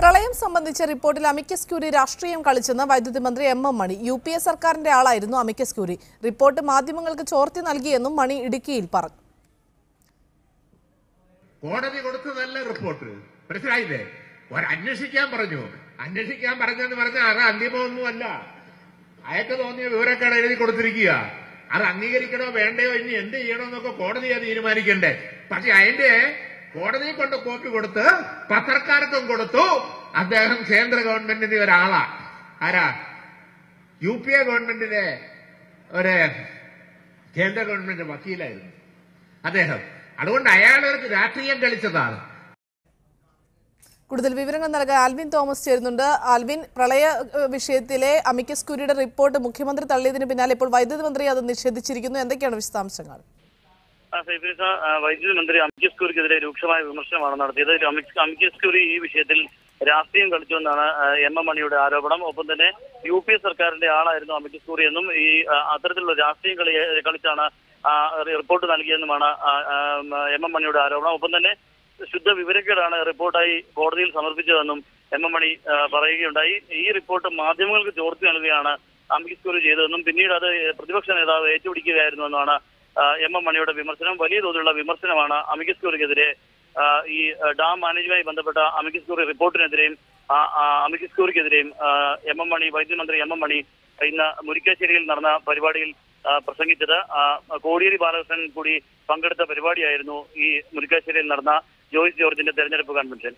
പ്രളയം സംബന്ധിച്ച റിപ്പോർട്ടിൽ അമിക്കസ് ക്യൂരി രാഷ്ട്രീയം കളിച്ചെന്ന് വൈദ്യുതി മന്ത്രി M M Mani U P A സർക്കാരിന്റെ ആളായിരുന്നു അമിക്കസ് ക്യൂരി. റിപ്പോർട്ട് മാധ്യമങ്ങൾക്ക് ചോർത്തി നൽകിയെന്നും മണി ഇടുക്കിയിൽ പറഞ്ഞു. കോടതി കൊടുത്തതല്ല റിപ്പോർട്ട്. മനസ്സിലായില്ലേ? അന്വേഷിക്കാൻ പറഞ്ഞു. അന്വേഷിക്കാൻ പറഞ്ഞെന്ന് പറഞ്ഞാൽ അത് അന്തിമമൊന്നുമല്ല അയാൾക്ക് തോന്നിയ വിവരക്കാണ് എഴുതി കൊടുത്തിരിക്കുക. അത് അംഗീകരിക്കണോ വേണ്ടയോ ഇനി എന്ത് ചെയ്യണമെന്നൊക്കെ കോടതിയാ തീരുമാനിക്കണ്ടേ. പക്ഷെ അതിന്റെ കോടതിയെ കൊണ്ട് കോപ്പി കൊടുത്ത് പത്രക്കാർക്കും കൊടുത്തു. അദ്ദേഹം കേന്ദ്ര ഗവൺമെന്റിന്റെ ഒരാളാ. ആരാ? യു പി എ ഗവൺമെന്റിന്റെ ഒരു കേന്ദ്ര ഗവൺമെന്റ് വക്കീലായിരുന്നു. അദ്ദേഹം. അതുകൊണ്ട് അയാളവർക്ക് രാഷ്ട്രീയം കളിച്ചതാണ്. കൂടുതൽ വിവരങ്ങൾ നൽകാൻ ആൽവിൻ തോമസ് ചേരുന്നുണ്ട്. ആൽവിൻ പ്രളയ വിഷയത്തിലെ അമിക്കസ് കുരിയുടെ റിപ്പോർട്ട് മുഖ്യമന്ത്രി തള്ളിയതിന് പിന്നാലെ ഇപ്പോൾ വൈദ്യുതി മന്ത്രി അത് നിഷേധിച്ചിരിക്കുന്നു. എന്തൊക്കെയാണ് വിശദാംശങ്ങൾ? ആ, വൈദ്യുതി മന്ത്രി അമിക്കസ് ക്യൂരിക്കെതിരെ രൂക്ഷമായ വിമർശനമാണ് നടത്തിയത്. അമിക്കസ് ക്യൂരി ഈ വിഷയത്തിൽ രാഷ്ട്രീയം കളിച്ചുവെന്നാണ് എം എം മണിയുടെ ആരോപണം. ഒപ്പം തന്നെ യു പി എ സർക്കാരിന്റെ ആളായിരുന്നു അമിക്കസ് ക്യൂരി എന്നും ഈ അത്തരത്തിലുള്ള രാഷ്ട്രീയം കളി കളിച്ചാണ് റിപ്പോർട്ട് നൽകിയെന്നുമാണ് എം എം മണിയുടെ ആരോപണം. ഒപ്പം തന്നെ ശുദ്ധ വിവരക്കേടാണ് റിപ്പോർട്ടായി കോടതിയിൽ സമർപ്പിച്ചതെന്നും എം എം മണി പറയുകയുണ്ടായി. ഈ റിപ്പോർട്ട് മാധ്യമങ്ങൾക്ക് ചോർത്തി നൽകുകയാണ് അമിക്കസ് ക്യൂരി ചെയ്തതെന്നും പിന്നീട് അത് പ്രതിപക്ഷ നേതാവ് ഏറ്റുപിടിക്കുകയായിരുന്നുവെന്നാണ് എം എം മണിയുടെ വിമർശനം വലിയ തോതിലുള്ള വിമർശനമാണ് അമിക്കസ് ക്യൂറിക്കെതിരെ ഈ ഡാം മാനേജ്മെന്റുമായി ബന്ധപ്പെട്ട അമിക്കസ് ക്യൂറി റിപ്പോർട്ടിനെതിരെയും അമിക്കസ് ക്യൂറിക്കെതിരെയും എം എം മണി വൈദ്യുതി മന്ത്രി എം എം മണി ഇന്ന് മുരിക്കാശ്ശേരിയിൽ നടന്ന പരിപാടിയിൽ പ്രസംഗിച്ചത്. കോടിയേരി ബാലകൃഷ്ണൻ കൂടി പങ്കെടുത്ത പരിപാടിയായിരുന്നു ഈ മുരിക്കാശ്ശേരിയിൽ നടന്ന ജോയിസ് ജോർജിന്റെ തെരഞ്ഞെടുപ്പ് കൺവെൻഷൻ